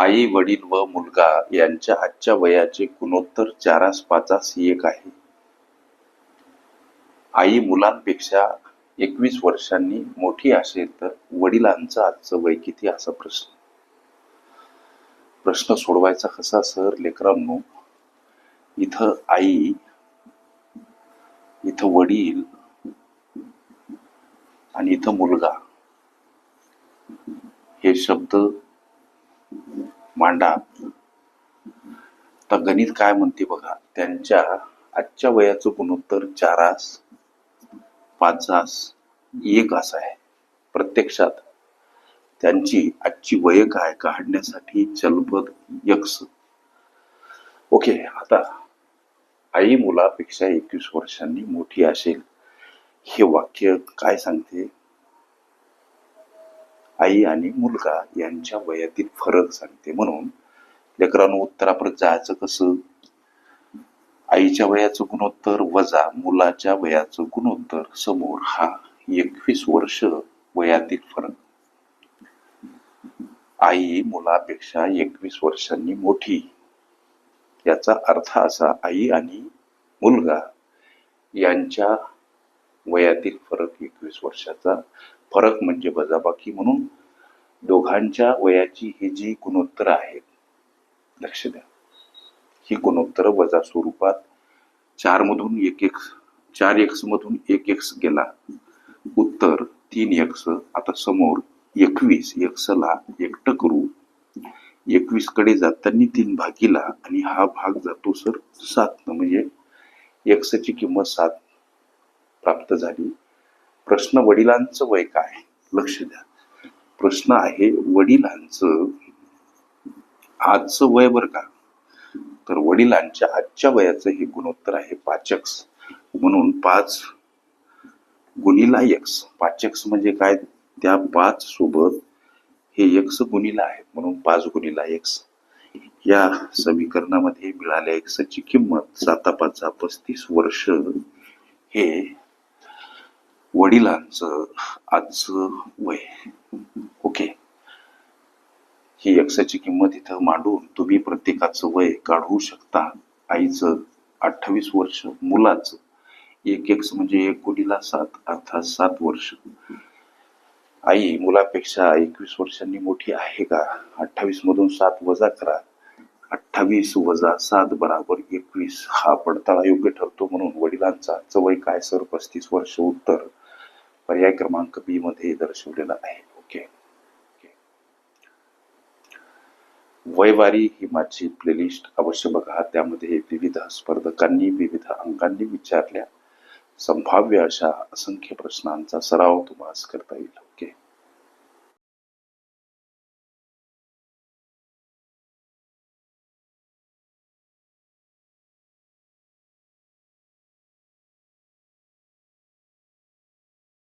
आई वडील व मुलगा यांच्या आजच्या वयाचे गुणोत्तर चारास पाचास एक आहे. आई मुलांपेक्षा एकवीस वर्षांनी मोठी असेल तर वडिलांचं आजचं वय किती असा प्रश्न. प्रश्न सोडवायचा कसा सर लेकरांनो? इथं आई इथं वडील आणि इथं मुलगा. हे शब्द मांडा. तर गणित काय म्हणते बघा त्यांच्या आजच्या वयाचं गुणोत्तर चारास पाचास एक असं आहे. प्रत्यक्षात त्यांची आजची वय काय काढण्यासाठी चलबद यक्स ओके आता आई मुलापेक्षा एकवीस वर्षांनी मोठी असेल हे वाक्य काय सांगते? आई आणि मुलगा यांच्या वयातील फरक सांगते. म्हणून लेकरांनो उत्तरापर्यंत जायचं कसं? आईच्या वयाचं गुणोत्तर वजा मुलाच्या वयाचं गुणोत्तर समोर हा एकवीस वर्ष वयातील फरक. आई मुलापेक्षा एकवीस वर्षांनी मोठी. याचा अर्थ असा आई आणि मुलगा यांच्या वयातील फरक एकवीस वर्षाचा फरक म्हणजे वजाबाकी म्हणून दोघांच्या वयाची ही जी गुणोत्तर आहेत लक्ष द्या. ही गुणोत्तर वजा स्वरूपात चार मधून एक एक चार एक्स मधून एक एक्स गेला. उत्तर तीन एक्स आता समोर एकवीस एक्सला एकटं करू एकवीसकडे जाताना तीन भागीला आणि हा भाग जातो सर सात म्हणजे एक्सची किंमत सात प्राप्त झाली. प्रश्न वडिलांचं वय काय? लक्ष द्या. प्रश्न आहे वडिलांचं. आजचं वय बर का? तर वडिलांच्या आजच्या वयाचं हे गुणोत्तर आहे पाचक्स. म्हणून पाच गुणिला यक्स. पाचक्स म्हणजे काय? त्या पाच सोबत हे एक्स गुणिला आहे म्हणून पाच गुणिला एक्स या समीकरणामध्ये मिळाल्या एक्सची किंमत साता पस्तीस वर्ष हे वडिलांचं आजचं वय. ओके ही यक्षाची किंमत इथं मांडून तुम्ही प्रत्येकाचं वय काढू शकता. आईचं अठ्ठावीस वर्ष मुलाचं एक एक्स म्हणजे एक कोटीला सात अर्थात सात वर्ष. आई मुलापेक्षा एकवीस वर्षांनी मोठी आहे का? अठ्ठावीस मधून सात वजा करा. अठ्ठावीस वजा सात बराबर एकवीस. हा पडताळा योग्य ठरतो म्हणून वडिलांचा आजचं वय काय सर? पस्तीस वर्ष उत्तर. पर्याय क्रमांक बी मध्ये दर्शवलेला आहे. ओके वयवारी ही माझी प्लेलिस्ट अवश्य बघा. त्यामध्ये विविध स्पर्धकांनी विविध अंकांनी विचारल्या. संभाव्य अशा असंख्य प्रश्नांचा सराव तुम्हाला करता येईल.